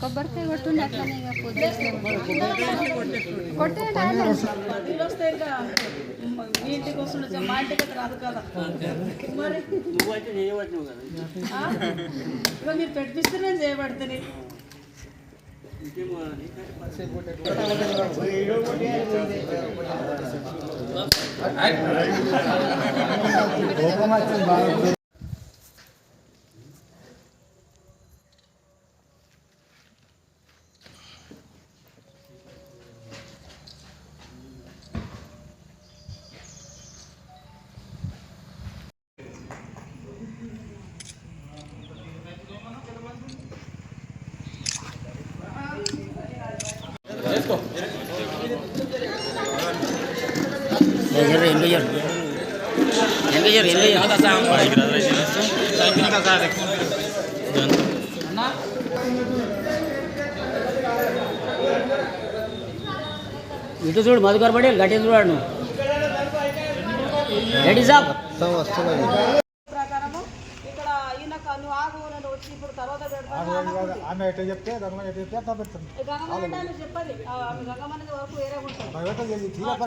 కొబ్బరికాయ కొట్టుండి అట్లనే ఇక పూజ కొట్టేయండి ఆయన. నీళ్ళు వస్తే ఇంకా మీ ఇంటికి వస్తుండే మా ఇంటికి అయితే రాదు కదా మరి ఆ? ఇక మీరు పెట్టిస్తే నేను చేయబడితే ఇటు చూడు మధుకర్ పటేల్ గట్టి చూడాడు నువ్వు. రెడీ సాబ్. ఆమె ఎట్లా చెప్తే గంగమ్మ ఎట్లా చెప్తే పెడతాను. వరకు వేరే ఉంటుంది.